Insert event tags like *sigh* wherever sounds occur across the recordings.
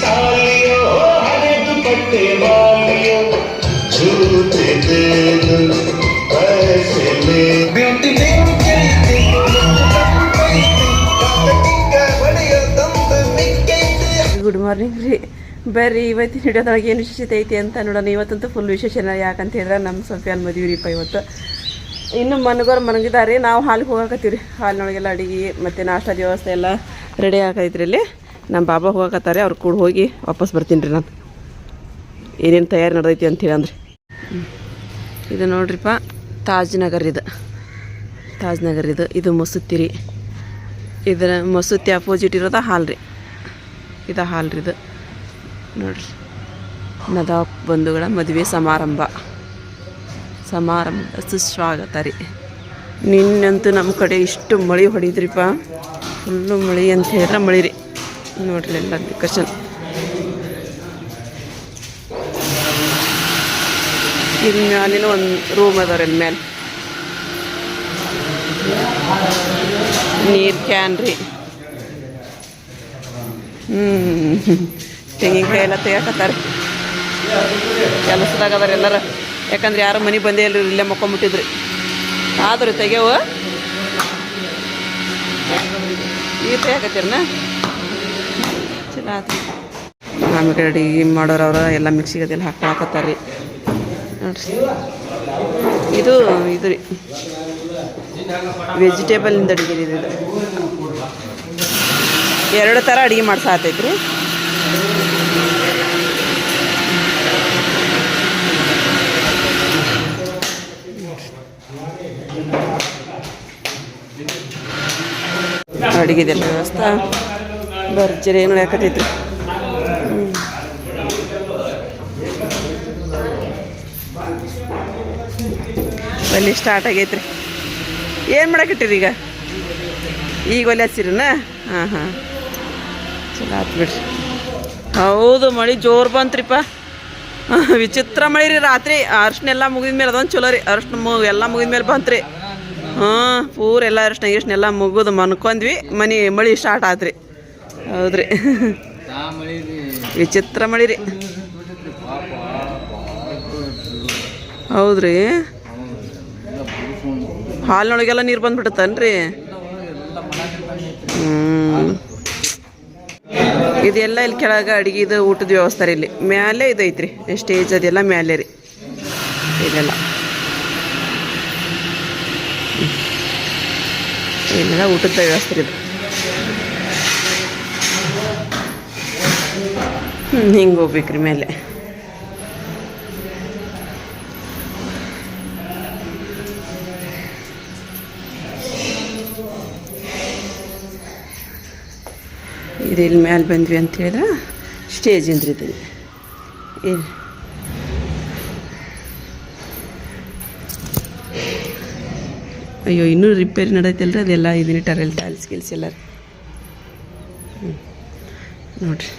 ಸಾಲಿಯೋ ಹರಿದು ಪಟ್ಟೆ ಬಾಲಿಯೋ. ಜೂತೆ ಬ್ಯೂಟಿ ಗುಡ್ ಮಾರ್ನಿಂಗ್ ರೀ. ಬರ್ರಿ ಇವತ್ತಿನ ಹಿಡಿಯೋದ್ರೊಳಗೆ ಏನು ವಿಶೇಷತೆ ಐತಿ ಅಂತ ನೋಡೋಣ. ಇವತ್ತಂತೂ ಫುಲ್ ವಿಶೇಷ ಯಾಕಂತ ಹೇಳಿದ್ರೆ ನಮ್ಮ ಸೊಫಿಯಾನ್ ಮದುವೆ ರೀಪ್ಪ ಇವತ್ತು. ಇನ್ನು ಮನಗೋರು ಮನಗಿದ್ದಾರೆ. ನಾವು ಹಾಲಿಗೆ ಹೋಗಾಕತ್ತೀವಿ ರೀ ಹಾಲಿನೊಳಗೆಲ್ಲ ಅಡುಗೆ ಮತ್ತು ನಾಷ್ಟಾದ ವ್ಯವಸ್ಥೆ ಎಲ್ಲ ರೆಡಿ ಆಗೈತ್ರಿ ಇಲ್ಲಿ. ನಮ್ಮ ಬಾಬಾ ಹೋಗಕತ್ತಾರೆ, ಅವ್ರು ಕೂಡ ಹೋಗಿ ವಾಪಸ್ ಬರ್ತೀನಿ ರೀ ನಾನು. ಏನೇನು ತಯಾರಿ ನಡೆದೈತಿ ಅಂತೇಳಿ ಅಂದ್ರೆ. ಇದು ನೋಡ್ರಿಪ್ಪ ತಾಜ್ ನಗರ್ ಇದು. ತಾಜ್ ನಗರ್ ಇದು. ಇದು ಮಸೂತಿ ರೀ. ಇದರ ಮಸೂತಿ ಅಪೋಸಿಟ್ ಇರೋದ ಹಾಲ್ ರೀ. ಇದು ಹಾಲ್ ರೀ ಇದು. ನೋಡ್ರಿ. ನದಾ ಬಂಧುಗಳ ಮದುವೆ ಸಮಾರಂಭ. ಸಮಾರಂಭ ಸುಸ್ವಾಗತ ರೀ. ನಿನ್ನಂತೂ ನಮ್ಮ ಕಡೆ ಇಷ್ಟು ಮಳೆ ಹೊಡಿದ್ರಿಪ್ಪ. ಫುಲ್ಲು ಮಳೆ ಅಂತ ಹೇಳಿದ್ರೆ ಮಳೆ ರೀ. ನೋಡ್ರಿ ಎಲ್ಲ ಡೆಕೋರೇಷನ್ ಇಲ್ಲಿ ಮ್ಯಾಲಿನ ಒಂದು ರೂಮ್ ಅದಾರೆ ಇಲ್ಲಿ ನೀರ್ ನೀರು ಕ್ಯಾನ್ ರೀ. ಹ್ಞೂ ತೆಂಗಿನಕಾಯಿ ಎಲ್ಲ ತೆಗಿಯಕತ್ತಾರ ಕೆಲಸದಾಗ ಅದಾರ ಎಲ್ಲರ. ಯಾಕಂದ್ರೆ ಯಾರು ಮನೆಗೆ ಬಂದೇ ಇಲ್ಲ ಇಲ್ಲೇ ಮಕ್ಕೊಂಬಿಟ್ಟಿದ್ರಿ. ಆದ್ರೆ ತೆಗೆವು. ಈ ತೆಗಿಯಕತ್ತೀರನ ಆತು ಆಮೇಲೆ ಅಡಿಗೆ ಮಾಡೋರು ಅವ್ರ ಎಲ್ಲ ಮಿಕ್ಸಿಗೆ ಅದೆಲ್ಲ ಹಾಕೊಳಕತ್ತಾರ ರೀ ನೋಡ್ರಿ. ಇದು ಇದು ರೀ. ವೆಜಿಟೇಬಲಿಂದ ಅಡುಗೆ ಇದು. ಎರಡು ಥರ ಅಡುಗೆ ಮಾಡ್ಸಾತೈತಿ ರೀ ಅಡುಗೆದೆಲ್ಲ ವ್ಯವಸ್ಥೆ. ಭರ್ಜರಿ ನೋಡಕತ್ತೈತಿ ಒಲೆ ಸ್ಟಾರ್ಟ್ ಆಗೈತ್ರಿ. ಏನು ಮಾಡಕತ್ತೀರಿ ಈಗ? ಈಗ ಒಲೆ ಹಚ್ಚಿರನ ಹಾಂ ಹಾಂ. ಚಲೋ ಆತು ಬಿಡ್ರಿ. ಹೌದು, ಮಳೆ ಜೋರು ಬಂತ್ರಿಪ್ಪ ವಿಚಿತ್ರ ಮಳೆ ರೀ ರಾತ್ರಿ. ಅರ್ಶನೆಲ್ಲ ಮುಗಿದ ಮೇಲೆ ಅದೊಂದು ಚಲೋ ರೀ. ಅರ್ಶನ ಮು, ಎಲ್ಲ ಮುಗಿದ ಮೇಲೆ ಬಂತ್ರಿ. ಹಾಂ, ಪೂರ ಎಲ್ಲ ಅರ್ಶನ ಇರ್ಶನೆಲ್ಲ ಮುಗಿದು ಮನ್ಕೊಂಡ್ವಿ ಮನೆ ಮಳೆ ಸ್ಟಾರ್ಟ್ ಆತ್ರಿ. ಹೌದ್ರಿ. ವಿಚಿತ್ರ ಮಳಿ ರೀ. ಹೌದ್ರಿ. ಹಾಲಿನೊಳಗೆಲ್ಲ ನೀರು ಬಂದ್ಬಿಡುತ್ತನ್ರಿ ಇದೆಲ್ಲ ಇಲ್ಲಿ ಕೆಳಗೆ ಅಡುಗೆದು ಊಟದ ವ್ಯವಸ್ಥೆ ರೀ ಇಲ್ಲಿ. ಮ್ಯಾಲೆ ಇದೈತ್ರಿ. ಸ್ಟೇಜ್ ಅದೆಲ್ಲ ಮ್ಯಾಲೆ ರೀ. ಇದೆಲ್ಲ. ಇಲ್ಲೆಲ್ಲ ಊಟದ ವ್ಯವಸ್ಥೆ ಇದು. ಹ್ಞೂ ಹಿಂಗೆ ಹೋಗ್ಬೇಕ್ರಿ ಮೇಲೆ. ಇದು ಇಲ್ಲಿ ಮ್ಯಾಲೆ ಬಂದ್ವಿ ಅಂತ ಹೇಳಿದ್ರೆ ಸ್ಟೇಜ್ ಇಂದ್ರಿ ಇದು ಇಲ್ಲಿ ಅಯ್ಯೋ, ಇನ್ನೂ ರಿಪೇರಿ ನಡೆಯತ್ತಲ್ರಿ ಅದೆಲ್ಲ ಇದನ್ನ ಟರಲ್ ಟೈಲ್ಸ್ ಗಿಲ್ಸ್ ಎಲ್ಲ ನೋಡ್ರಿ.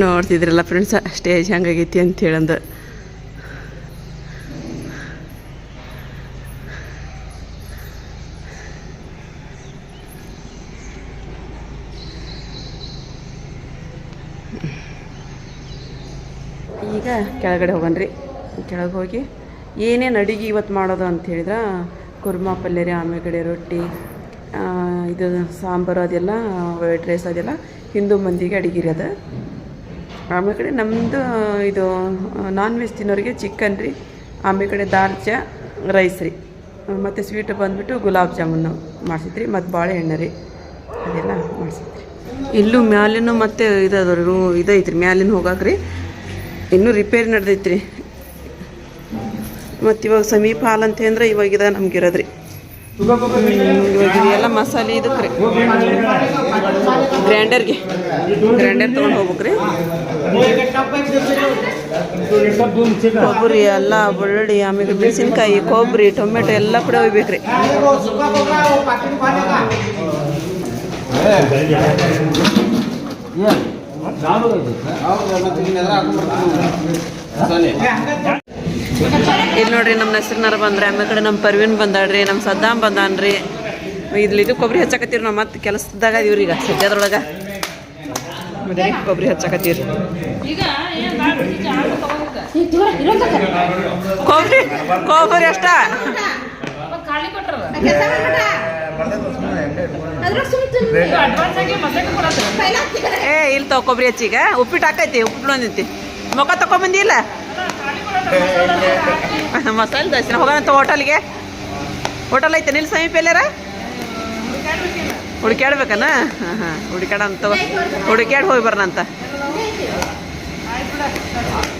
ನೋಡ್ತಿದ್ರಲ್ಲ ಫ್ರೆಂಡ್ಸ್ ಸ್ಟೇಜ್ ಹೆಂಗಾಗೈತಿ ಅಂತ ಹೇಳಂದು ಹೋಗೋಣ ರೀ ಕೆಳಗೆ ಹೋಗಿ ಏನೇನು ಅಡುಗೆ ಇವತ್ತು ಮಾಡೋದು ಅಂತ ಹೇಳಿದ್ರೆ, ಕುರ್ಮಾ ಪಲ್ಯ ರೀ ಆಮೇಲೆ ರೊಟ್ಟಿ ಇದು ಸಾಂಬಾರು ಅದೆಲ್ಲ, ವೈಟ್ ರೈಸ್ ಅದೆಲ್ಲ ಹಿಂದೂ ಮಂದಿಗೆ ಅಡುಗೆ ರೀ ಅದು. ಆಮೇಲೆ ನಮ್ಮದು ಇದು ನಾನ್ ವೆಜ್ ತಿನ್ನೋರಿಗೆ ಚಿಕನ್ ರೀ ಆಮೇಲೆ ಕಡೆ ರೈಸ್ ರೀ. ಮತ್ತು ಸ್ವೀಟ್ ಬಂದುಬಿಟ್ಟು ಗುಲಾಬ್ ಜಾಮೂನು ಮಾಡಿಸಿದ್ರಿ, ಮತ್ತು ಬಾಳೆಹಣ್ಣು ರೀ, ಅದೆಲ್ಲ ಮಾಡಿಸಿದ್ರಿ. ಇಲ್ಲೂ ಮ್ಯಾಲಿನೂ ಮತ್ತು ಇದು ರೂ ಇದೈತ್ರಿ ಮ್ಯಾಲಿನ ಹೋಗಾಕ್ರಿ ಇನ್ನೂ ರಿಪೇರಿ ನಡೆದೈತ್ರಿ. ಮತ್ತು ಇವಾಗ ಸಮೀಪ ಹಾಲ್ ಅಂತ ಅಂದ್ರೆ ಇವಾಗ ಇದ ನಮ್ಗೆ ಇರೋದು ರೀ ಇದೆಲ್ಲ ಮಸಾಲೆ ಇದಕ್ಕೆ ರೀ ಗ್ರ್ಯಾಂಡರ್ಗೆ ಗ್ರ್ಯಾಂಡರ್ ತೊಗೊಂಡು ಹೋಗ್ಬೇಕ್ರಿ. ಕೊಬ್ಬರಿ ಎಲ್ಲ, ಬೆಳ್ಳುಳ್ಳಿ, ಆಮೇಲೆ ಮೆಣಸಿನ್ಕಾಯಿ, ಕೊಬ್ಬರಿ, ಟೊಮೆಟೊ ಎಲ್ಲ ಕೂಡ ಒಯ್ಬೇಕ್ರಿ. ಇಲ್ಲಿ ನೋಡ್ರಿ ನಮ್ಮ ನೆಸರ್ನಾರ ಬಂದ್ರೆ ಆಮೇಲೆ ಕಡೆ ನಮ್ಮ ಪರ್ವೀನ್ ಬಂದಾಡ್ರಿ ನಮ್ಮ ಸದ್ದಾಮ್ ಬಂದಾನ್ರಿ. ಇದ್ಲಿ ಇದು ಕೊಬ್ಬರಿ ಹಚ್ಚಾಕತ್ತೀರಿ ನಾವು ಮತ್ತೆ ಕೆಲಸದಾಗ ಇವ್ರಿ ಈಗ ಸದ್ಯದೊಳಗೆ. ಕೊಬ್ಬರಿ ಹಚ್ಚಕತ್ತೀರಿ ಕೊಬ್ಬರಿ ಕೊಬ್ಬರಿ ಅಷ್ಟ? ಏ ಇಲ್ಲಿ ತಗೋ ಕೊಬ್ಬರಿ ಹಚ್ಚೀಗ ಉಪ್ಪಿಟ್ಟು ಹಾಕೈತಿ ಉಪ್ಪಿಟ್ಟು ಬಂದೈತಿ ಮೊಕ್ಕ ತಗೊಂಬಂದಿಲ್ಲ *laughs* ಮಸಾಲೆ ದೋಸೆ ಹೋಗೋಣ ಅಂತ ಹೋಟೆಲ್ಗೆ. ಹೋಟೆಲ್ ಐತೆ ನಿಲ್ ಸಮೀಪ ಎಲ್ಲಾರ? ಹುಡುಕ್ಯಾಡ್ಬೇಕನ? ಹಾಂ *laughs* ಹಾಂ ಹುಡುಕ್ಯಾಡ ಅಂತ ಹುಡುಕ್ಯಾಡ್ ಹೋಗಿ ಬರೋಣ ಅಂತ.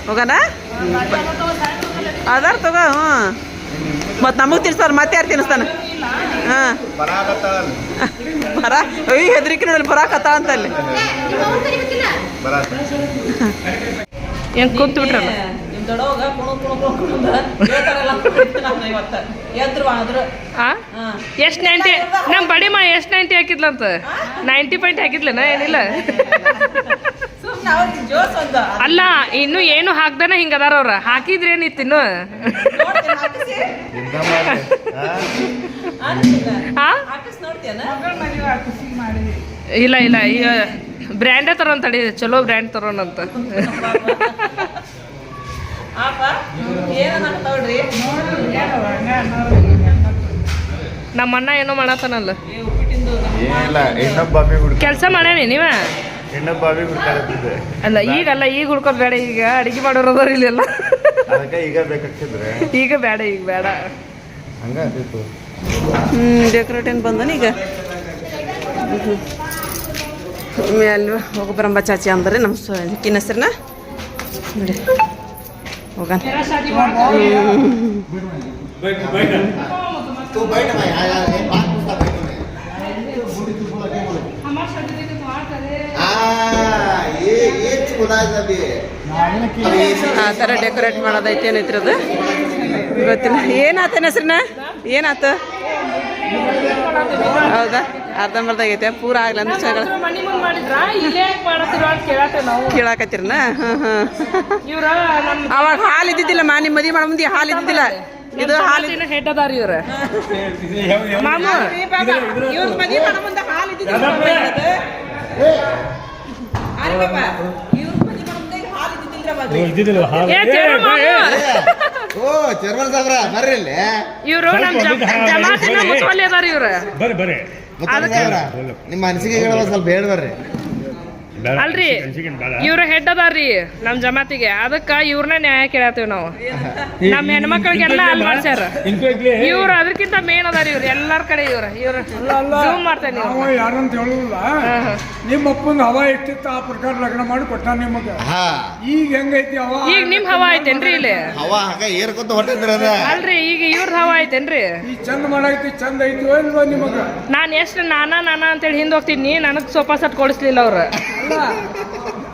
ಹೋಗೋಣ? ಅದಾರ ತಗೋ ಹ್ಞೂ ಮತ್ತೆ ನಮಗೆ ತಿನ್ಸ್ತಾರ ಮತ್ತೆ ಯಾರು ತಿನ್ನಿಸ್ತಾನ ಹಾಂ. ಬರ ಅಯ್ಯ ಹೆದರಿಕೆ ನೋಡಲಿ ಬರಾಕತ್ತ ಅಂತ ಅಲ್ಲಿ ಏನು ಕೂತು ಬಿಟ್ರಲ್ಲ? ಎಷ್ಟು ನೈಂಟಿ ನಮ್ಮ ಬಡಿ ಮಾ ಎಷ್ಟು ನೈಂಟಿ ಹಾಕಿದ್ಲಂತ? ನೈಂಟಿ ಪಾಯಿಂಟ್ ಹಾಕಿದ್ಲೇನ? ಏನಿಲ್ಲ. ಅಲ್ಲ ಇನ್ನು ಏನು ಹಾಕ್ದನ ಹಿಂಗ ಅದಾರ ಅವ್ರ ಹಾಕಿದ್ರೇನಿತ್ತಿನ್ನು? ಇಲ್ಲ ಇಲ್ಲ ಈಗ ಬ್ರ್ಯಾಂಡೇ ತರೋಣ ತಡಿ ಚಲೋ ಬ್ರ್ಯಾಂಡ್ ತರೋಣಂತ. *laughs* ನಮ್ಮ ಅಣ್ಣ ಏನೋ ಮಾಡತ್ತಾನಲ್ಲ. ಕೆಲಸ ಮಾಡ್ಯಾನಿ ನೀವ? ಅಲ್ಲ ಬಾಬಿ ಹುಡ್ಕಾಡತ್ತಿದ್ದೆ ಅಲ್ಲ ಈಗಲ್ಲ ಈಗ ಹುಡ್ಕೋ ಬೇಡ ಈಗ ಅಡಿಗೆ ಮಾಡೋರದಾರ ಇಲ್ಲೆಲ್ಲ. ಅದಕ್ಕೆ ಈಗ ಬೇಕಾಗ್ತಿದ್ರೆ. ಈಗ ಬೇಡ ಈಗ ಬೇಡ. ಹಂಗ ಹ್ಞೂ ಏನು ಬಂದನ ಈಗ? ಮ್ಯಾಲ ಹೋಗಬರಂಬ ಚಾಚಿ ಅಂದ್ರೆ ನಮ್ಮ ಕಿನ್ನ ಹೆಸ್ರನ್ನ? ನೋಡಿ. ಹೋಗೋಣ. ಆ ಥರ ಡೆಕೋರೇಟ್ ಮಾಡೋದೈತೆ ಏನೈತ್ರಿ ಅದು? ಗೊತ್ತಿಲ್ಲ. ಏನಾತನ ಹೆಸ್ರನ್ನ? ಏನಾತ? ಹೌದಾ? ಅರ್ಧಂಬರ್ಧ ಆಗೈತೆ ಪೂರ ಆಗಲ್ಲ ಅಂದ್ರೆ ಜಗಳ ಕೇಳಾಕತ್ತೀರನ? ಅವಾಗ ಹಾಲು ಇದ್ದಿದ್ದಿಲ್ಲ ಮಾನಿ ಮದಿ ಮಾಡಿ ಮುಂದೆ ಹಾಲು ಇದ್ದಿದ್ದಿಲ್ಲ. ಇದು ಹಾಲು ಹಾಲಿನ ಹೆಡ್ ಅದಾರಿ ಇವ್ರ? ಮಾಮ ಇವ್ರ ಮದುವೆ ಮಾಡೋ ಮುಂದೆ ಹಾಲು ಇದ್ದಿದ್ದಿಲ್ಲ. ಓ ಚರ್ಮನ್ ಸಾಬ್ರ ಬರ್ರಿ ಇಲ್ಲಿ. ಇವರು ನಮ್ ಜಮ್- ಜಮಾತಿನ ಮುತ್ವಲ್ಲಿ ಅದಾರ ಇವ್ರ. ಬರ್ರಿ ಬರ್ರಿ. ನಿಮ್ಮ ಅನಿಸಿಕೆ ಸ್ವಲ್ಪ ಹೇಳಿ ಬರ್ರಿ ಬೇಡ. ಅಲ್ರಿ ಇವ್ರ ಹೆಡ್ ಅದಾರ್ರಿ ನಮ್ ಜಮಾತಿಗೆ. ಅದಕ್ಕ ಇವ್ರನ್ನ ನ್ಯಾಯ ಕೇಳತ್ತೀವಿ ನಾವು. ನಮ್ ಹೆಣ್ಮಕ್ಳಿಗೆಲ್ಲ ಅಲ್ಲಿ ಮಾಡ್ಸ್ಯಾರ ಇವ್ರ ಇವ್ರು ಅದಕ್ಕಿಂತ ಮೇನ್ ಅದಾರ ಇವ್ರ ಎಲ್ಲಾರ ಕಡೆ ಇವ್ರ ಇವ್ರ ಜೂಮ್ ಮಾಡ್ತೇನೆ ನಾವು. ಯಾರಂತ ಹೇಳುದಿಲ್ಲ. ನಿಮ್ಮ ಅಪ್ಪನ ಹವಾ ಎಷ್ಟಿತ್ತು ಆ ಪ್ರಕಾರ ಲಗ್ನ ಮಾಡಿ ಕೊಟ್ಟ ನಿಮಗೆ? ಹಾ. ಈಗ ಹೆಂಗೈತಿ ಹವಾ? ಈಗ ನಿಮ್ ಹವಾ ಐತೇನ್ರಿ ಇಲ್ಲಿ? ಹವಾ ಹಂಗ ಏರ್ಕೊಂತ ಹೊಟ್ಟಿದ್ರ ಅಲ್ರಿ ಈಗ ಇವ್ರ ಹವಾ ಐತೇನ್ರಿ? ಈ ಚಂದ ಮಾಡೈತಿ ಚಂದ ಐತಿ ಇಲ್ವೋ ನಿಮಗ? ನಾನ್ ಎಷ್ಟು ನಾನಾ ನಾನಾ ಅಂತೇಳಿ ಹಿಂದ್ ಹೋಗ್ತೀನಿ ನನಗ್ ಸೋಫಾ ಸೆಟ್ ಕೊಡಿಸ್ಲಿಲ್ಲ ಅವ್ರ. *laughs* ಅಲ್ಲ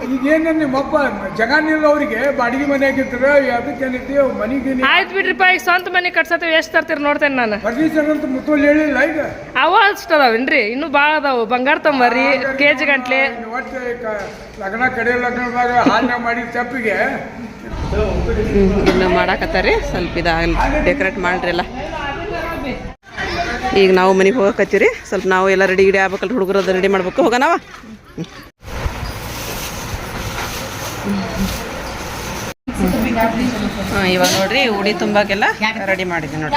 ಈಗೇನೇ ನಿಮ್ಮಪ್ಪ ಜಗಾನಿಲ್ಲ ಅವರಿಗೆ ಬಾಡಿಗೆ ಮನೆ ಆಗಿರ್ತಾರೆ ಅದಕ್ಕೆ ಏನೈತಿ ಮನೆಗೆ ಆಯ್ತು ಬಿಡ್ರಿಪ್ಪ ಈಗ ಸ್ವಂತ ಮನೆ ಕಟ್ಸತ್ತೀವಿ ಎಷ್ಟು ತರ್ತೀರಿ ನೋಡ್ತೇನೆ ನಾನು. ಫರ್ನಿಚರ್ ಅಂತ ಮುತ್ತೋಲ್ ಹೇಳಿಲ್ಲ ಈಗ? ಅವ ಅಷ್ಟು ಅದಾವೇನ್ರಿ? ಇನ್ನೂ ಭಾಳ ಅದಾವು ಬಂಗಾರ ತಂಬರಿ ಕೆಜಿ ಗಂಟ್ಲೆ. ಇನ್ನು ಒಟ್ಟು ಕ- ಲಗ್ನ ಕಡೆ ಲಗ್ನದಾಗ ಹಾಲ್ನ ಮಾಡಿದ ತಪ್ಪಿಗೆ. ಇನ್ನು ಮಾಡಾಕತ್ತಾರಿ ಸ್ವಲ್ಪ ಇದಾಗಲಿ ಡೆಕೋರೇಟ್ ಮಾಡ್ರಿ ಎಲ್ಲ. ಈಗ ನಾವು ಮನೆಗೆ ಹೋಗಕತ್ತೀರಿ ಸ್ವಲ್ಪ ನಾವು ಎಲ್ಲ ರೆಡಿ ಗಿಡಿ ಆಗ್ಬೇಕಲ್ಲ ಹುಡುಗರು ಅದು ರೆಡಿ ಮಾಡ್ಬೇಕು ಹೋಗೋಣವ ಹಾಂ ಇವಾಗ ನೋಡ್ರಿ ಉಡಿ ತುಂಬಾಕೆಲ್ಲ ರೆಡಿ ಮಾಡಿದ್ವಿ ನೋಡಿ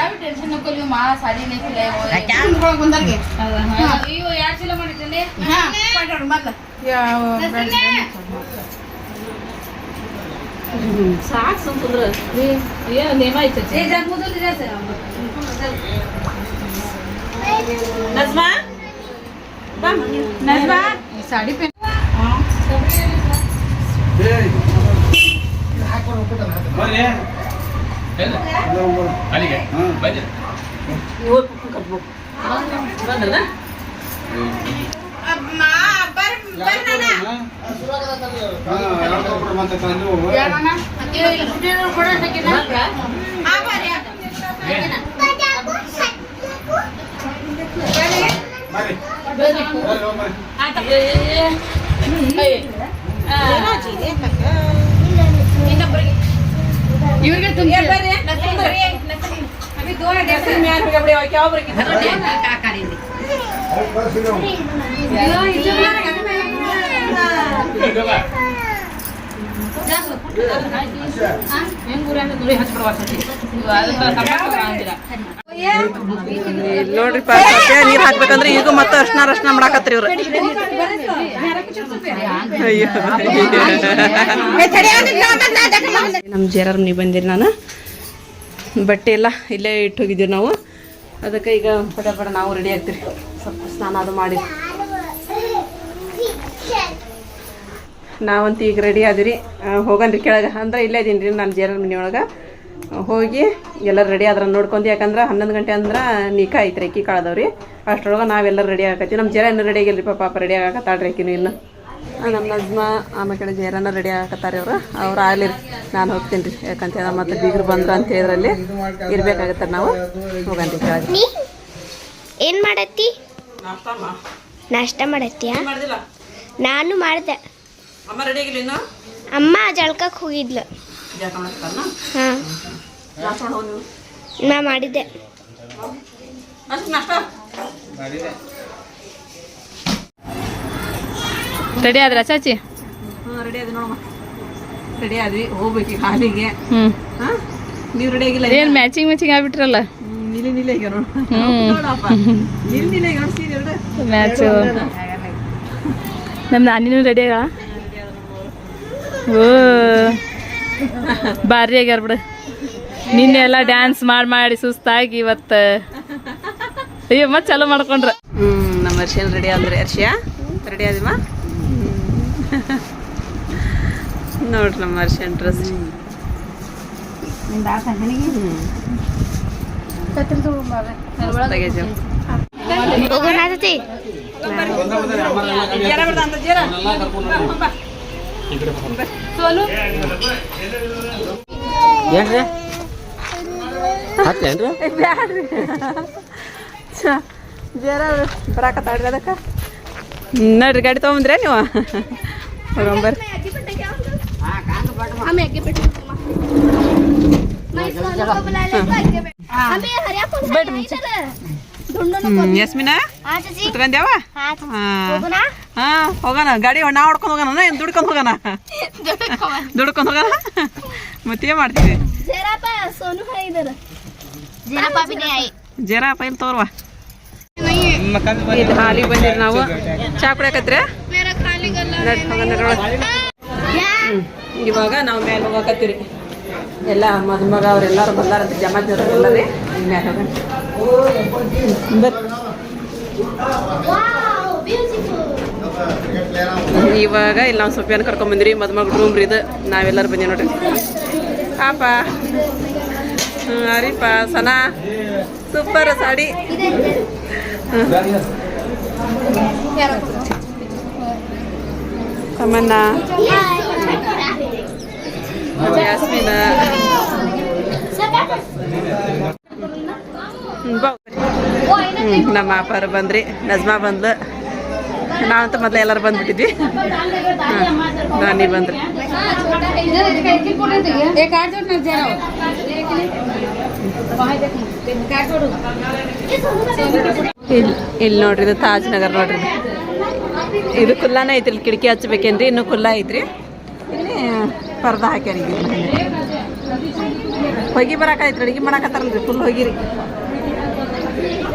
ಸಾಡಿ ಪೇ ಅಲ್ಲಿಗೆ. ಇವ್ರು ಕಟ್ಬೇಕು. ಇವ್ರಿಗೆ ತುಂಬ ಸತ್ಯ ನೀರ್ ಹಾಕ್ಬೇಕಂದ್ರೆ ಈಗ ಮತ್ತೆ ಅರ್ಶನ ಅರ್ಶನ ಮಾಡಾಕತ್ರಿ ಇವ್ರು ನಮ್ಮ ಜೇರಾರ ಮನೆ ಬಂದಿರಿ ನಾನು. ಬಟ್ಟೆ ಎಲ್ಲ ಇಲ್ಲೇ ಇಟ್ಟು ಹೋಗಿದ್ದೀವಿ ನಾವು. ಅದಕ್ಕೆ ಈಗ ಪಟ ಪಟ ನಾವು ರೆಡಿ ಆಗ್ತೀರಿ. ಸ್ವಲ್ಪ ಸ್ನಾನ ಅದು ಮಾಡಿ. ನಾವಂತೂ ಈಗ ರೆಡಿ ಆದಿರಿ. ಹೋಗನ್ರಿ ಕೆಳಗೆ. ಅಂದ್ರೆ ಇಲ್ಲೇ ಇದೀನಿ ರೀ ನಾನು ಜೇರಾರ್ ಮನೆ ಒಳಗೆ. ಹೋಗಿ ಎಲ್ಲರೂ ರೆಡಿ ಆದ್ರ ನೋಡ್ಕೊಂಡು. ಯಾಕಂದ್ರೆ ಹನ್ನೊಂದು ಗಂಟೆ ಅಂದ್ರೆ ನಿಕ ಐತ್ರಿ, ಅಕ್ಕಿ ಕಾಳದವ್ರಿ. ಅಷ್ಟರೊಳಗೆ ನಾವೆಲ್ಲರೂ ರೆಡಿ ಆಗತ್ತೀವಿ ನಮ್ಮ ಜೇರ ಇನ್ನೂ ರೆಡಿ ಆಗಿಲ್ರಿ ಪಾಪ. ರೆಡಿ ಆಗತ್ತಾಳ್ರಿ ಅಕ್ಕಿನೂ ಇನ್ನು. ನಮ್ಮ ನಜ್ಮ ಆಮೇಲೆ ಜೇರನ್ನ ರೆಡಿ ಆಗತ್ತಾರೆ ಅವರು ಅವ್ರು ಆಗ್ಲಿ ನಾನು ಹೋಗ್ತೀನಿ ರೀ. ಯಾಕಂತ ಮತ್ತೆ ಬೀಗರು ಬಂದ್ರು ಅಂತ ಹೇಳಿದ್ರಲ್ಲಿ ಇರ್ಬೇಕಾಗತ್ತೆ ನಾವು. ಹೋಗಂತ ಏನು ಏನ್ ಮಾಡತ್ತಿ? ನಾಷ್ಟ ಮಾಡತ್ತೀಯ? ನಾನು ಮಾಡಿದೆ. ಅಮ್ಮ ಜಳ್ಕಕ್ಕೆ ಆಗಿಲ್ಲ ಅಮ್ಮ ಜಳಕಕ್ಕೆ ಹೋಗಿದ್ಲು. ಹಾಂ. ನಾ ಮಾಡಿದ್ದೆ. ರೆಡಿ ಆದ್ರ ಚಾಚಿ? ರೆಡಿ ಆದ್ವಿ ನೋಡಮ್ಮ. ರೆಡಿ ಆದ್ವಿ ಹೋಗ್ಬೇಕು ಈಗ ಹಾಲಿಗೆ. ಹ್ಮ್. ಹಾಂ ನೀವು ರೆಡಿ ಆಗಿಲ್ಲ ಏನ್ ಮ್ಯಾಚಿಂಗ್ ಮ್ಯಾಚಿಂಗ್ ಆಗ್ಬಿಟ್ರಲ್ಲ? ನೀಲಿ ನೀಲಿ ನಿಲಿ ಆಗ್ಯಾವ ನೋಡು. ಹ್ಮ್. ನೋಡಪ್ಪ. ನಿಲಿ ನಿಲಿ ಆಗ್ಯಾವ ನೋಡಿ ಸೀರೆ ಎರಡು. ಮ್ಯಾಚ್ ನಮ್ಮ ನಾನಿನೂ ರೆಡಿ ಆಗ? ಓ. ಭಾರಿ ಆಗ್ಯಾರ ಬಿಡು. ನಿನ್ನೆ ಎಲ್ಲ ಡ್ಯಾನ್ಸ್ ಮಾಡಿ ಮಾಡಿ ಸುಸ್ತಾಗಿ ಇವತ್ತು. ಅಯ್ಯೋ ಮತ್ತೆ ಚಾಲೂ ಮಾಡ್ಕೊಂಡ್ರ. ಹ್ಞೂ ನಮ್ಮ ಅರ್ಶಿಯನ್ ರೆಡಿ ಆದ್ರೆ ಅರ್ಶಿಯ? ರೆಡಿ ಆದಿಮ್ಮ ನೋಡ್ರಿ ನಮ್ಮ ಡ್ರೆಸ್ ಏನ್ರಿ? ಹತ್ತೇನ್ರಿ? ಬ್ಯಾಡ್ರಿ. ಜರ ಬರಾಕತ್ತಾಡ್ರಿ ಅದಕ್ಕೆ. ನಡ್ರಿ ಗಾಡಿ ತೊಗೊಂಬಂದ್ರೆ ನೀವು? ಹೋಗಂಬರ್ರಿ ಹ್ಞೂ ಯಸ್ಮಿನ? ಕುತ್ಕೊಂಡ್ಯಾವ? ಹಾಂ. ಹಾಂ ಹೋಗೋಣ. ಗಾಡಿ ನಾ ಹೊಡ್ಕೊಂಡು ಹೋಗೋಣ ಏನು ದುಡ್ಕೊಂಡು ಹೋಗೋಣ? ದುಡ್ಕೊಂಡು ಹೋಗೋಣ? ಮತ್ತೇನು ಮಾಡ್ತೀವಿ ಸೋನು ಇಲ್ಲಿ ತೋರ್ವ ಇದು ಹಾಲಿಗೆ ಬಂದಿರ ನಾವು. ಚಾ ಕುಡಿಯಕತ್ರಿ ಇವಾಗ ನಾವು ಮೇಲೆ ಹೋಗಕತ್ತೀರಿ. ಎಲ್ಲ ಮದುಮಗ ಅವ್ರೆಲ್ಲರೂ ಬಂದಾರಂತ ಜಮಾತಿಯವ್ರು ಎಲ್ಲ ರೀ ಮೇಲೆ ಹೋಗೋಣ ಇವಾಗ ಇಲ್ಲಿ ನಾವು ಸೊಪ್ಪಿಯನ್ನು ಏನು ಬಂದ್ರಿ. ಮದುಮಗ ರೂಮ್ ರೀ ಇದು. ನಾವೆಲ್ಲರೂ ಬಂದೀವಿ ನೋಡ್ರಿ. ಪಾಪ. ಅರಿಪ ಸನಾ. ಸೂಪರ್ ಸಾಡಿ. ತಮ್ಮನ್ನ ಯಾಸ್ಮಿನ. ನಮ್ಮ ಅಪ್ಪಾರು ಬಂದ್ರಿ. ನಜ್ಮಾ ಬಂದ್ಲು. ನಾವಂತೂ ಮೊದಲು ಎಲ್ಲರೂ ಬಂದ್ಬಿಟ್ಟಿದ್ವಿ. ನಾನಿ ಬಂದ್ರಿ. ಇಲ್ಲಿ ಇಲ್ಲಿ ನೋಡ್ರಿ ಇದು ತಾಜ್ ನಗರ್ ನೋಡ್ರಿ. ಇದು. ಕುಲ್ಲಾನೇ ಐತ್ರಿ ಇಲ್ಲಿ ಕಿಟಕಿ ಹಚ್ಬೇಕೇನ್ರಿ ಇನ್ನು ಕುಲ್ಲ ಐತ್ರಿ. ಇಲ್ಲಿ ಪರ್ದ ಹಾಕ್ಯಾರ. ಹೊಗಿ ಬರಾಕೈತ್ರಿ ಅಡಿಗೆ ಮಾಡಾಕತ್ತಾರಲ್ರಿ ಫುಲ್ ಹೋಗಿರಿ.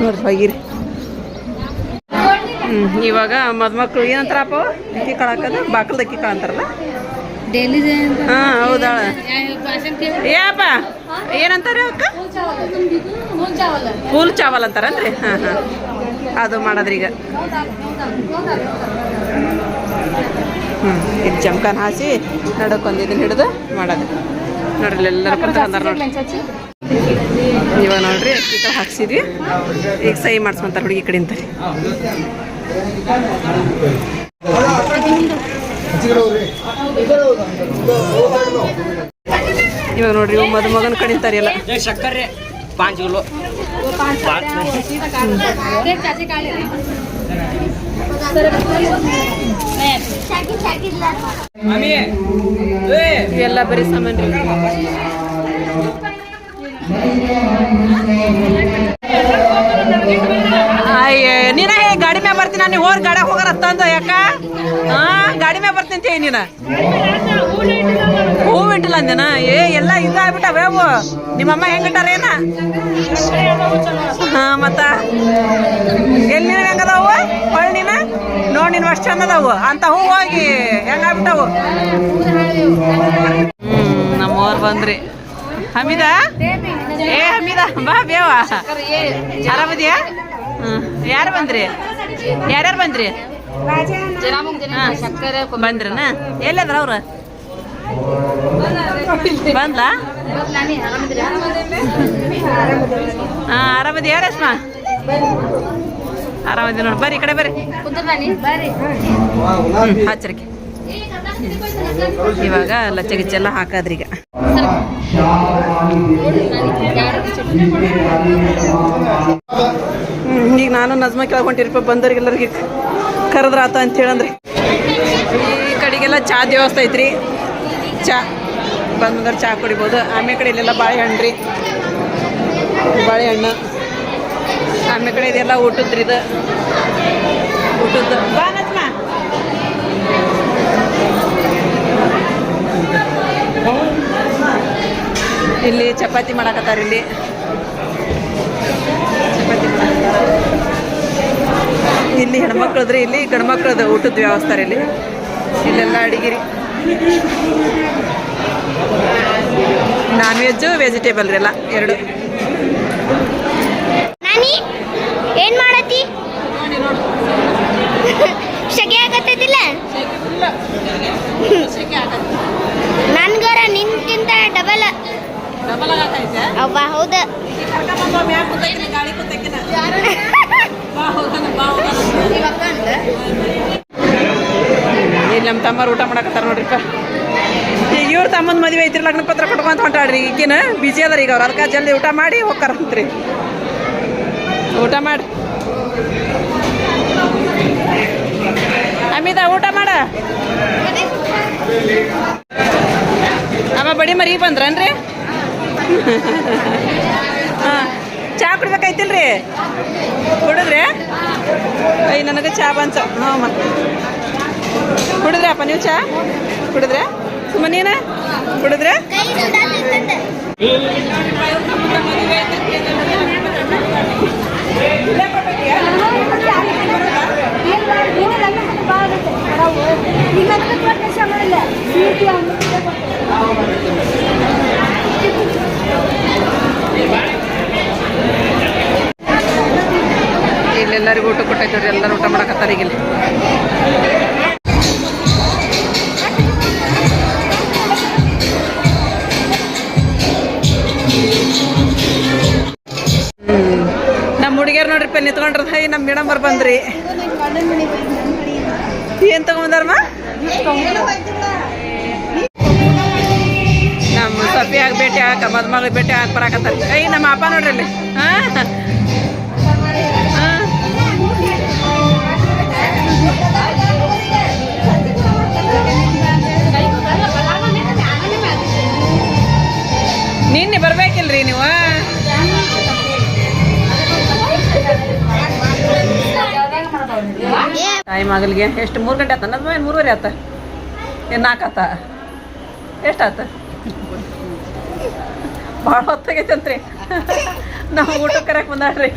ನೋಡ್ರಿ ಹೋಗಿರಿ. ಹ್ಮ್ ಇವಾಗ ಮದ್ಮಕ್ಳು ಏನಂತಾರಪ್ಪ ಅಕ್ಕಿ ಕಾಳು ಹಾಕೋದು ಬಾಕಲ್ದ ಅಕ್ಕಿ ಕಾಳಂತಾರಲ್ಲ ಹಾಂ ಹೌದಾ ಏಪ್ಪ ಏನಂತಾರೆ ಅಕ್ಕ ಫೂಲ್ ಚಾವಲ್ ಅಂತಾರನ್ರಿ ಹಾಂ ಹಾಂ. ಅದು ಮಾಡೋದ್ರೀಗ ಈಗ. ಹ್ಞೂ ಇದು ಜಮ್ಕಾನ್ ಹಾಸಿ ನಡಕ್ಕೊಂದು ಇದನ್ನ ಹಿಡಿದು ಮಾಡೋದು. ನೋಡ್ರಿ, ಎಲ್ಲರೂ ಕುಂತ್ಕೊಂಡಾರ ನೋಡ್ರಿ. ಇವಾಗ ನೋಡ್ರಿ ಹಾಕ್ಸಿದ್ವಿ. ಈಗ ಸಹಿ ಮಾಡಿಸ್ಕೊಂತಾರೆ ಹುಡುಗಿ ಕಡೆಯಿಂದ ಇವಾಗ ನೋಡ್ರಿ ಮದುಮಗನ್ ಮದುಮಗನ ಕಡೆ ತರಿಯಲ್ಲ ಸಕ್ಕರೆ ಪಾಂಚ್ ಕಿಲೋ ಇವೆಲ್ಲ ಬರೀ ಸಾಮಾನು ನೀನ ಗಾಡಿ ಮ್ಯಾಗ ಬರ್ತೀನಿ ನಾನು ಹೋರ್ ಗಾಡಿ ಹೋಗಾರ ತಂದ ಯಾಕ? ಗಾಡಿ ಮೇಲೆ ಬರ್ತೀನಿ ಹೇಳಿ ನೀನ. ಹೂವು ಇಟ್ಟಿಲ್ಲ ಅಂದೇನ? ಏ, ಎಲ್ಲ ಇದಾಗ್ಬಿಟ್ಟವೆ ನಿಮ್ಮಮ್ಮ ಹೆಂಗಿಟ್ಟಾರ ಏನ? ಹಾ, ಮತ್ತ? ಎಲ್ಲಿ ಹೆಂಗದಾವು ಹೊಳ್ ನೀನ? ನೋಡಿ ನೀನು ಅಷ್ಟು ಚಂದ ಅಂತ ಹೂ ಹೋಗಿ ಹೆಂಗಾಗ್ಬಿಟ್ಟವು ಹ್ಮ್, ನಮ್ಮವ್ರು ಬಂದ್ರಿ. ಹಮೀದ? ಏ, ಹಮೀದ, ಬಾ, ಬೇವಾ. ಆರಾಮದಿಯಾ? ಹ್ಮ್, ಯಾರು ಬಂದ್ರಿ? ಯಾರ್ಯಾರು ಬಂದ್ರಿ. ಬಂದ್ರನ? ಎಲ್ಲದ್ರ ಅವ್ರ? ಬಂದ್ಲಾ? ಹಾ ಆರಾಮದಿ ಯಾರ ರೇಷ್ಮಾ ಆರಾಮದಿ ನೋಡಿ ಬರ್ರಿ ಈ ಕಡೆ ಬರ್ರಿ. ಆಚರಿಕೆ ಹಚ್ಚರಿಕೆ. ಇವಾಗ ಲಚ್ಚ ಗಿಚ್ಚೆಲ್ಲ ಹಾಕಾದ್ರೀಗ. ಈಗ ನಾನು ನಜ್ಮ ಕೆಳಗೆ ಹೊಂಟಿರಪ್ಪ ಬಂದವ್ರಿಗೆಲ್ಲರಿಗೆ ಕರೆದ್ರಾತ ಅಂತ ಹೇಳಂದ್ರಿ. ಈ ಕಡೆಗೆಲ್ಲ ಚಾ ದೇವಸ್ಥ ಐತ್ರಿ. ಚಾ. ಬಂದ್ರೆ ಚಾ ಕುಡಿಬೋದು. ಆಮೇಲೆ ಕಡೆ ಇಲ್ಲೆಲ್ಲ ಬಾಳೆಹಣ್ಣು ರೀ. ಬಾಳೆಹಣ್ಣು ಆಮೇಲೆ ಕಡೆ ಇದೆಲ್ಲ ಊಟದ್ರಿ ಇದು. ಊಟದ. ಬಾ ಇಲ್ಲಿ ಚಪಾತಿ ಮಾಡಕತ್ತಾರ ಇಲ್ಲಿ. ಚಪಾತಿ ಮಾಡಕತ್ತಾರ. ಇಲ್ಲಿ ಹೆಣ್ಮಕ್ಳದ್ರಿ ಇಲ್ಲಿ ಗಂಡ್ಮಕ್ಳದ ಊಟದ ವ್ಯವಸ್ಥೆ ರೀ ಇಲ್ಲಿ. ಇಲ್ಲೆಲ್ಲ ಅಡಿಗೆರಿ ನಾನ್ ವೆಜ್ಜು ವೆಜಿಟೇಬಲ್ ರೀ ಎಲ್ಲ ಎರಡು. ನಾನಿ ಏನ್ ಮಾಡತಿ ಶಕೆ ಆಗತ್ತೈತಿಲ್ಲ? ನನ್ಗರ ನಿನ್ಕಿಂತ ಡಬಲ್ ಅವ್ವ ಹೌದ. *laughs* ಇಲ್ಲಿ ನಮ್ಮ ತಮ್ಮರು ಊಟ ಮಾಡಕತ್ತಾರ ನೋಡ್ರಿಪ್ಪ. ಈಗ ಇವ್ರ ತಮ್ಮನ ಮದುವೆ ಐತ್ರಿ, ಲಗ್ನ ಪತ್ರ ಕೊಟ್ಕೊಂತ ಹೊಂಟಾಡ್ರಿ ಈಗಿನ ಬಿಜಿ ಅದಾರ ಈಗ ಅವ್ರು ಅದಕ್ಕೆ ಜಲ್ದಿ ಊಟ ಮಾಡಿ ಹೋಗ್ತಾರಂತ್ರಿ. ಊಟ ಮಾಡಿ. ಅಮಿತಾ, ಊಟ ಮಾಡ. ಅಮ್ಮ ಬಡಿ ಮರಿ ಬಂದ್ರನ್ರಿ? ಚಾ ರೀ ಕುಡಿದ್ರೆ? ಐ ನನಗೆ ಚಾ ಬಂತ. ಹಾಂ ಅಮ್ಮ. ಕುಡಿದ್ರಪ್ಪ, ನೀವು ಚಾ ಕುಡಿದ್ರೆ? ಸುಮ್ಮ ನೀನ? ಕುಡಿದ್ರೆ. ಇಲ್ಲೆಲ್ಲರಿಗೂ ಊಟ ಕೊಟ್ಟೈತೆ ಎಲ್ಲರೂ ಊಟ ಮಾಡಕತ್ತಾರ ಈಗ ಇಲ್ಲಿ ಹುಡುಗಿಯರು ನಮ್ಮ ಹುಡುಗಿಯರು ನೋಡ್ರಿಪ್ಪ ನಿಂತ್ಕೊಂಡ್ರದ ಹೈ ನಮ್ಮ ಮೇಡಮರ್ ಬಂದ್ರಿ. ಏನ್ ತಗೊಂಬಂದಾರಮ್ಮ ಸಫಿಯಾಗ ಭೇಟಿ ಹಾಕ ಮದುಮಗಳಿಗೆ ಭೇಟಿ ಹಾಕಿ ಬರಾಕತ್ತಾರ ಐ ನಮ್ಮ ಅಪ್ಪ ನೋಡ್ರಿ ಅಲ್ಲಿ ಹಾ. ನಿನ್ನೆ ಬರ್ಬೇಕಿಲ್ರಿ ನೀವು? ಟೈಮ್ ಆಗಲ್ಗೆ. ಎಷ್ಟು ಮೂರು ಗಂಟೆ ಆತ? ನಮ್ಮ ಮೂರುವರೆ ಆತ. ಏನು ನಾಲ್ಕು ಆತ? ಎಷ್ಟಾತ ಭಾಳ ಹೊತ್ತಾಗೈತಂತ್ರಿ ನಾವು ಊಟ ಕರೆಕ್ ಬಂದಾಡ್ರಿ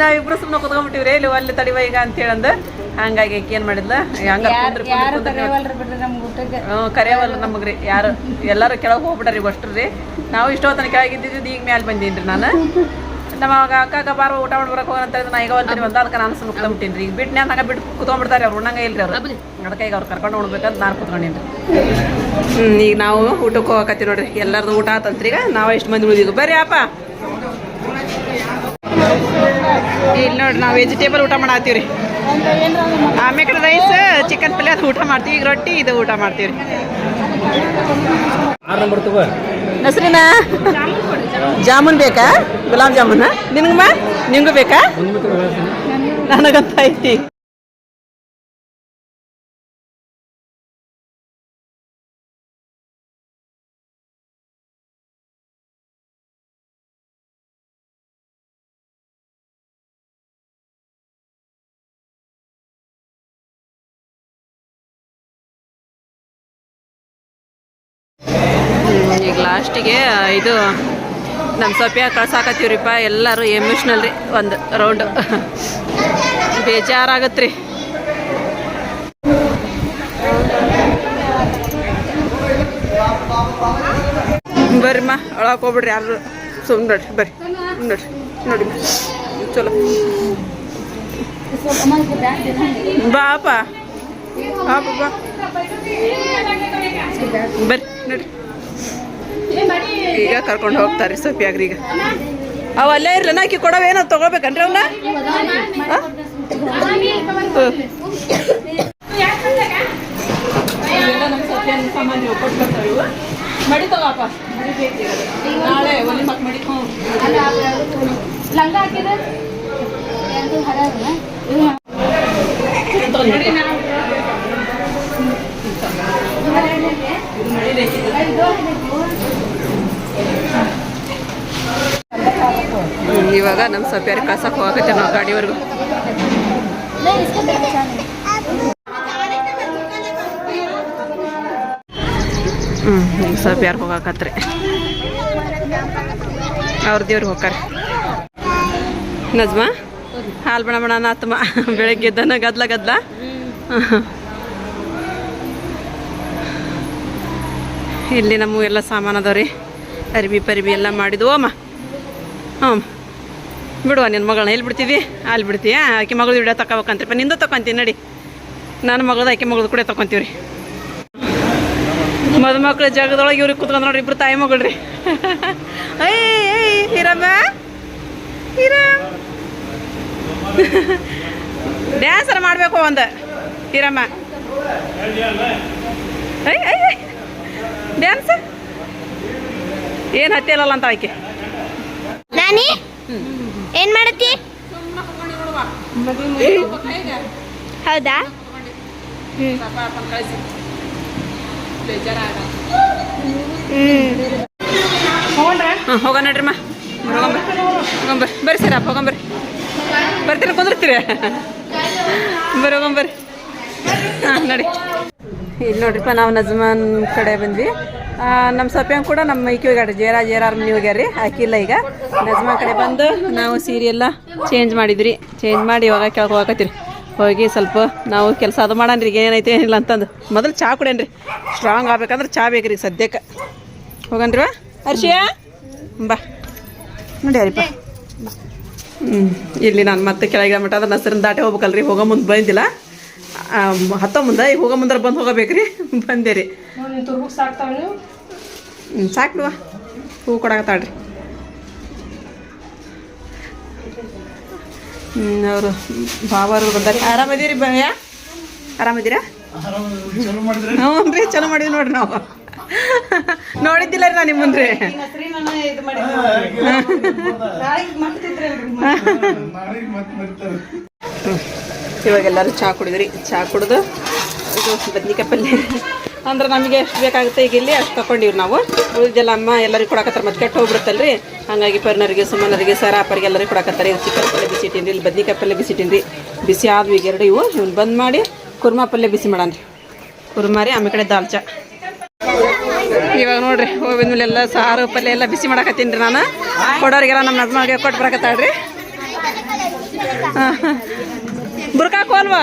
ನಾವಿಬ್ರು ಸುಮ್ಮನೆ ಕುತ್ಕೊಂಡ್ಬಿಟ್ಟಿವ್ರಿ. ಇಲ್ಲಿ ಅಲ್ಲಿ ತಡಿವ ಈಗ ಅಂತ ಹೇಳಂದ ಹಂಗಾಗಿ ಆಕೆ ಏನು ಮಾಡಿದ್ಲ? ಹಂಗ ಕರೆಯವಲ್ಲ ನಮಗ್ರಿ. ಯಾರು ಎಲ್ಲರೂ ಕೆಳಗೆ ಹೋಗ್ಬಿಡ್ರಿ ಅಷ್ಟ್ರು. ರೀ ನಾವು ಇಷ್ಟೋತನ ಕೆಳಗಿದ್ದಿದ್ದು ಈಗ ಮ್ಯಾಲೆ ಬಂದೀನಿ ರೀ ನಾನು. ನಮ್ಮ ಅಕ್ಕ ಬಾರ ಊಟ ಮಾಡಿ ಬರಕ್ಕೆ ಹೋಗೋಣ ಅಂತ ಹೇಳಿದ್ರೆ ನಾ ಈಗ ಒಂದಿನ ಬಂದ ಅದಕ್ಕೆ ನಾನು ಸುಮ್ಮನೆ ಬಿಟ್ಟಿನಿ ರೀ. ಈಗ ಬಿಟ್ಟು ನಾನು ಬಿಟ್ಟು ಕುತ್ಕೊಂಡ್ಬಿಡ್ತಾರೆ ಅವ್ರು ಉಣ್ಣಂಗೆ ಇಲ್ರಿ ಅವ್ರು. ಅದಕ್ಕೆ ಈಗ ಅವ್ರು ಕರ್ಕೊಂಡು ಉಣ್ಬೇಕಂತ ನಾನು ಕುತ್ಕೊಂಡಿನಿ ಹ್ಞೂ ಈಗ ನಾವು ಊಟಕ್ಕೆ ಹೋಗಕತ್ತೀವಿ ನೋಡ್ರಿ. ಎಲ್ಲರದು ಊಟ ಆತಂತ್ರಿ ಈಗ. ನಾವು ಎಷ್ಟು ಮಂದಿ ಉಳಿದೀವಿ. ಬರ್ರಿ ಅಪ್ಪ. ಇಲ್ಲಿ ನೋಡ್ರಿ ನಾವು ವೆಜಿಟೇಬಲ್ ಊಟ ಮಾಡತ್ತೀವಿ ರೀ. ಆಮೇಲೆ ರೈಸ್ ಚಿಕನ್ ಪಲ್ಯ ಅದು ಊಟ ಮಾಡ್ತೀವಿ. ಈಗ ರೊಟ್ಟಿ ಇದು ಊಟ ಮಾಡ್ತೀವಿ ರೀ. ಹೆಸ್ರಿನ ಜಾಮೂನ್ ಬೇಕಾ? ಗುಲಾಬ್ ಜಾಮೂನ್? ನಿನ್ಗಮ್ಮ ನಿಮ್ಗೂ ಬೇಕಾ? ನನಗಂತ ಐತಿ ಈಗ ಲಾಸ್ಟಿಗೆ ಇದು ನಮ್ಮ ಸೊಪ್ಪಿಯ ಕಳ್ಸಾಕತ್ತೀವ್ರಿಪ್ಪ ಎಲ್ಲರೂ ಎಮೋಷ್ನಲ್ ರೀ, ಒಂದು ರೌಂಡು ಬೇಜಾರಾಗತ್ತೆ ರೀ ಬರ್ರಿಮ್ಮ ಒಳಗೆ ಹೋಗ್ಬಿಡ್ರಿ ಯಾರು ಸುಮ್ಮನೆ ನೋಡ್ರಿ, ಬರ್ರಿ ನೋಡ್ರಿ, ನೋಡಿ ಚಲೋ. ಬಾಪ, ಬಾ. ಬರ್ರಿ, ನೋಡ್ರಿ. ಈಗ ಕರ್ಕೊಂಡು ಹೋಗ್ತಾರೆ ಸೊಪ್ಪಿಯಾಗ್ರಿ ಈಗ. ಅವ ಅಲ್ಲೇ ಇರ್ಲಿ ಆಕಿ ಕೊಡವೇನೋ ತಗೋಬೇಕನ್ರಿ ಅವನ್ನ ಮಡಿ ತಗೋಪ್ಪ ನಾಳೆ ಒಲಿ ಮಕ್ ಮಡಿ ಲಂಗ ಹಾಕಿದ್ರೆ ಇವಾಗ ನಮ್ಮ ಸೊಪ್ಪಿಯಾರಿ ಕಳ್ಸಕ್ಕೆ ಹೋಗತ್ತೆ ನಾವು ಗಾಡಿವರೆಗೂ. ಹ್ಞೂ ಈಗ ಸೊಪ್ಪಿಯಾರು ಹೋಗಾಕತ್ರಿ. ಅವ್ರ ದೇವ್ರಿಗೆ ಹೋಗ್ರಿ ನಜ್ಮಾ? ಹಾಲು ಬಣ ಬಣ ಆತಮ್ಮ ಬೆಳಗ್ಗೆ ಎದ್ದನ ಗದ್ಲ ಗದ್ಲ. ಇಲ್ಲಿ ನಮ್ಮ ಎಲ್ಲ ಸಾಮಾನು ಅದಾವ್ರಿ. ಅರಿಬಿ ಪರಿಬಿ ಎಲ್ಲ ಮಾಡಿದ್ವು ಅಮ್ಮ. ಹ್ಞೂ ಬಿಡುವ ನಿನ್ನ ಮಗಳನ್ನ. ಎಲ್ಲಿ ಬಿಡ್ತೀವಿ? ಅಲ್ಲಿ ಬಿಡ್ತೀಯ? ಆಕೆ ಮಗಳು ವಿಡಿಯೋ ತಗೋಬೇಕಂತ್ರಿಪ್ಪ ನಿಂದು ತಗೊಂತೀನಿ ನಡಿ. ನನ್ನ ಮಗಳದ, ಆಕೆ ಮಗಳದು ಕೂಡ ತಗೊಂತೀವಿ ರೀ ಮದುಮಕ್ಳ ಜಾಗದೊಳಗೆ ಇವ್ರಿಗೆ ಕುತ್ಕೊಂಡು ನೋಡ್ರಿ, ಇಬ್ರು ತಾಯಿ ಮಗಳ್ರಿ. ಏಯ್ ಹಿರಮ್ಮ. ಹಿರಮ್. ಡ್ಯಾನ್ಸರ್ ಮಾಡಬೇಕು ಒಂದು. ಹಿರಮ್ಮ. ಡ್ಯಾನ್ಸ್? ಏನು ಹತ್ತಿಲ್ಲಲ್ಲ ಅಂತ ಆಕೆ. ನಾನಿ? ಏನ್ ಮಾಡತ್ತಿ? ಹೌದಾ? ಹಾಂ ಹೋಗ ನಡ್ರಿಮ್ಮ ಹೋಗಂಬ ಹೋಗಂಬರ್ ಬರ್ರಿ ಸರ್, ಅಪ್ಪ ಹೋಗಂಬರ್ರಿ ಬರ್ತೀರ ಕುಂದಿರ್ತೀರ ಬರ್ರಿ. ಹೋಗಂಬರ್ರಿ ಹಾಂ, ನೋಡಿ. ಇಲ್ಲಿ ನೋಡ್ರಿಪ್ಪ ನಾವು ನಜ್ಮಾನ್ ಕಡೆ ಬಂದ್ವಿ. ನಮ್ಮ ಸಪ್ಯಂಗ್ ಕೂಡ ನಮ್ಮ ಮೈಕಿ ಹೋಗ್ಯಾಡ್ರಿ ಜೇರಾ ಜೇರಾರ್ ಮನೆ ಹೋಗ್ಯಾರ್ರಿ ಹಾಕಿಲ್ಲ ಈಗ. ನಜ್ಮಾನ್ ಕಡೆ ಬಂದು ನಾವು ಸೀರೆ ಎಲ್ಲ ಚೇಂಜ್ ಮಾಡಿದ್ರಿ. ಚೇಂಜ್ ಮಾಡಿ ಇವಾಗ ಕೆಳಗೆ ಹೋಗಕತ್ತೀರಿ. ಹೋಗಿ ಸ್ವಲ್ಪ ನಾವು ಕೆಲಸ ಅದು ಮಾಡಣ್ರಿ ಈಗ ಏನೈತೆ ಏನಿಲ್ಲ ಅಂತಂದು. ಮೊದಲು ಚಹಾ ಕುಡೇನ್ರಿ ಸ್ಟ್ರಾಂಗ್ ಆಗ್ಬೇಕಂದ್ರೆ ಚಹಾ ಬೇಕ್ರಿ ಸದ್ಯಕ್ಕೆ. ಹೋಗನ್ರಿ ಹರ್ಷಿಯಾ ಬಾ. ನೋಡಿ ಹರಿಪ್ಪ ಹ್ಞೂ ಇಲ್ಲಿ ನಾನು ಮತ್ತೆ ಕೆಳಗೆ ಮಟ್ಟ ಅದ್ರ ನಸರನ್ನ ದಾಟೆ ಹೋಗ್ಬೇಕಲ್ರಿ ಹೋಗೋ ಮುಂದೆ ಬಂದಿಲ್ಲ. ಹತ್ತೋ ಮುಂದೆ ಈಗ ಹೋಗೋ ಮುಂದೆ ಬಂದು ಹೋಗಬೇಕ್ರಿ. ಬಂದೆ ರೀ. ಹೂ ಕೊಡಾಕತ್ತಾಳ್ರಿ. ಅವರು ಬಾಬಾರು ಬಂದಾಗ ಆರಾಮದೀರಿ ಭಯ ಆರಾಮದೀರಾ? ಹ್ಞೂ ರೀ ಚಲೋ ಮಾಡಿದ್ವಿ ನೋಡ್ರಿ ನಾವು. ನೋಡಿದ್ದಿಲ್ಲ ರೀ ನಾ ನಿಮ್ಮ ಮುಂದೆ ಇವಾಗ ಎಲ್ಲರೂ ಚಹಾ ಕುಡಿದ್ರಿ. ಚಹಾ ಕುಡಿದು ಇದು ಬದ್ನಿಕಾಯಿ ಪಲ್ಯ. ಅಂದ್ರೆ ನಮಗೆ ಎಷ್ಟು ಬೇಕಾಗುತ್ತೆ ಈಗ ಇಲ್ಲಿ ಅಷ್ಟು ತಗೊಂಡಿವ್ರಿ ನಾವು. ಉಳಿದೆಲ್ಲ ಅಮ್ಮ ಎಲ್ಲರಿಗೂ ಕೊಡಕತ್ತಾರೆ. ಮತ್ತೆ ಹೋಗ್ಬಿಡುತ್ತಲ್ಲ ಹೋಗ್ಬಿಡುತ್ತಲ್ರಿ. ಹಾಗಾಗಿ ಪರ್ನರಿಗೆ ಸುಮ್ಮನರಿಗೆ ಸರಾಪರಿಗೆ ಎಲ್ಲರಿಗೂ ಕೊಡಕತ್ತಾರೆ. ಇದು ಚಿಕನ್ ಪಲ್ಯ ಬಿಸಿ ಇಟ್ಟಿನ್ರಿ, ಇಲ್ಲಿ ಬದ್ನಿಕಾಯಿ ಪಲ್ಯ ಬಿಸಿ ಇಟ್ಟಿನ್ರಿ. ಬಿಸಿ ಆದ್ವು ಈಗ ಎರಡು ಇವು. ಇವ್ನು ಬಂದ್ ಮಾಡಿ ಕುರ್ಮಾ ಪಲ್ಯ ಬಿಸಿ ಮಾಡಾನ್ರಿ. ಕುರ್ಮಾ ರೀ, ಆಮೇಲೆ ಕಡೆ ದಾಲ್ ಚಾ. ಇವಾಗ ನೋಡ್ರಿ ಹೋಗಿದ್ಮೇಲೆ ಎಲ್ಲ ಸಾರು, ಪಲ್ಯ ಎಲ್ಲ ಬಿಸಿ ಮಾಡಕತ್ತೀನಿ ರೀ ನಾನು. ಕೊಡೋರಿಗೆಲ್ಲ ನಮ್ಮ ನಜ್ಮಾಗೆ ಕೊಟ್ಟು ಬರಕತ್ತಾಳ್ರಿ. ಬುರ್ಕಾ ಕೋಲ್ವಾ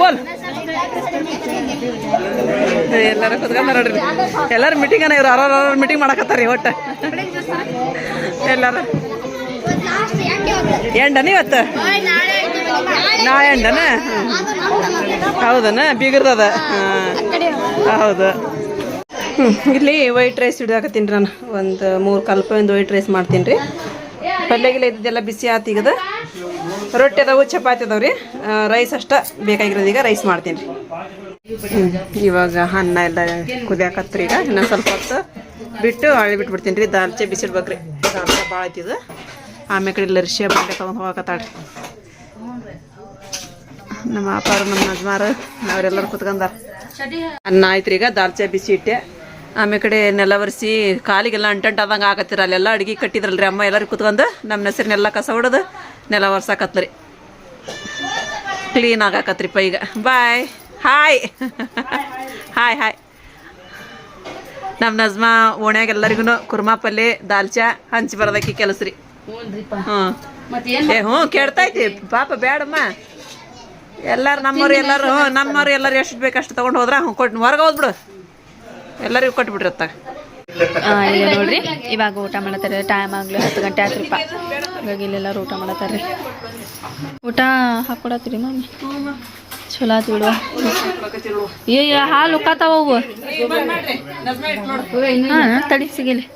ಕೋಲ್. ಎಲ್ಲರೂ ಕುತ್ಕೊಂಡ್ ನೋಡ್ರಿ ಎಲ್ಲರೂ ಮೀಟಿಂಗ್ ಇವ್ರು ಅವ್ರವ್ರ ಮೀಟಿಂಗ್ ಮಾಡಕತ್ತಾರ ಒಟ್ಟು. ಎಲ್ಲಾರು. ಎಂಡನ ಇವತ್ತು? ನಾಳೆ ಎಂಡನ? ಹೌದನ? ಬೀಗರ್ದದ ಹಾಂ. ಹೌದು. ಇಲ್ಲಿ ವೈಟ್ ರೈಸ್ ಹಿಡಿದಾಕತ್ತೀನಿ ನಾನು. ಒಂದು ಮೂರು ಕಲ್ಪ ಒಂದು ವೈಟ್ ರೈಸ್ ಮಾಡ್ತೀನಿ ರೀ. ಪಲ್ಯ ಗಿಲ್ಯ ಇದ್ದೆಲ್ಲ ಬಿಸಿ ಆತು ಈಗದ. ರೊಟ್ಟಿ ಅದಾವು ಚಪಾತಿ ಅದಾವ ರೀ ರೈಸ್ ಅಷ್ಟ ಬೇಕಾಗಿರೋದು. ಈಗ ರೈಸ್ ಮಾಡ್ತೀನಿ ರೀ. ಇವಾಗ ಅನ್ನ ಎಲ್ಲ ಕುದಿಯಾಕತ್ರಿ. ಈಗ ಇನ್ನೊಂದು ಸ್ವಲ್ಪ ಹೊತ್ತು ಬಿಟ್ಟು ಹಳ್ಳಿ ಬಿಟ್ಬಿಡ್ತೀನಿ ರೀ. ದಾಲ್ಚೆ ಬಿಸಿಡ್ಬೇಕ್ರಿ ದಾಲ್ಚೆ ಭಾಳ ಐತಿದು ಆಮೇಲೆ ಕಡೆ ಇಲ್ಲ ರಿಷಿಯ ಹೋಗಕತ್ತಾಳ್ರಿ ನಮ್ಮ ಅಪ್ಪಾರು, ನಮ್ಮ ಯಜಮಾರು ಅವರೆಲ್ಲರೂ ಕುತ್ಕೊಂಡಾರ. ಅನ್ನ ಆಯ್ತು ಈಗ. ದಾಲ್ಚೆ, ಬಿಸಿ ಇಟ್ಟೆ ಆಮೇಲೆ ಕಡೆ ನೆಲ ಒರೆಸಿ ಕಾಲಿಗೆಲ್ಲ ಅಂಟಂಟಾದಂಗೆ ಆಗತ್ತಿರ. ಅಲ್ಲೆಲ್ಲ ಅಡ್ಗೆ ರೀ ಅಮ್ಮ ಎಲ್ಲರೂ ಕುತ್ಕೊಂಡು ನಮ್ಮ ಹೆಸರಿನೆಲ್ಲ ಕಸ ಹೊಡೆದು ನೆಲ ಒರ್ಸಾಕತ್ರಿ. ಕ್ಲೀನ್ ಆಗಾಕತ್ರಿಪ್ಪ ಈಗ. ಬಾಯ್ ಹಾಯ್ ಹಾಯ್ ಹಾಯ್ ನಮ್ಮ ನಜ್ಮಾ ಓಣ್ಯಾಗ ಎಲ್ಲರಿಗೂ ಕುರ್ಮಾ ಪಲ್ಯ ದಾಲ್ಚಾ ಹಂಚಿ ಬರೋದಕ್ಕೆ ಕೆಲಸ ರೀ ಹ್ಞೂ. ಏ ಹ್ಞೂ ಕೇಳ್ತೈತಿ. ಪಾಪ ಬೇಡಮ್ಮ ಎಲ್ಲರೂ ನಮ್ಮವ್ರು ಎಲ್ಲರೂ ಹ್ಞೂ ನಮ್ಮವ್ರು ಎಲ್ಲರೂ ಎಷ್ಟು ಬೇಕು ಅಷ್ಟು ತೊಗೊಂಡು ಹೋದ್ರೆ ಹ್ಞೂ ಕೊಟ್ಟು ಹೊರಗೆ ಹೋದ್ಬಿಡು. ಎಲ್ಲರಿಗೂ ಕೊಟ್ಬಿಡ್ರಿ ಅತ್ತಾಗ. ಈಗ ನೋಡ್ರಿ ಇವಾಗ ಊಟ ಮಾಡತ್ತಾರೆ ಟೈಮ್ ಆಗ್ಲಿ ಹತ್ತು ಗಂಟೆ ಆತ್ರಿಪ್ಪ ಹಾಗಾಗಿ ಇಲ್ಲೆಲ್ಲರೂ ಊಟ ಮಾಡತ್ತಾರ್ರಿ. ಊಟ ಹಾಕೊಡತ್ತೀರಿ ಮಮ್ಮಿ ಚಲೋ ಆತು ಬಿಡುವ ಏ ಹಾಲು ಉಕ್ಕಾತಾವ ಅವು. ಹಾಂ ತಡಿ ಸಿಗಿಲಿ.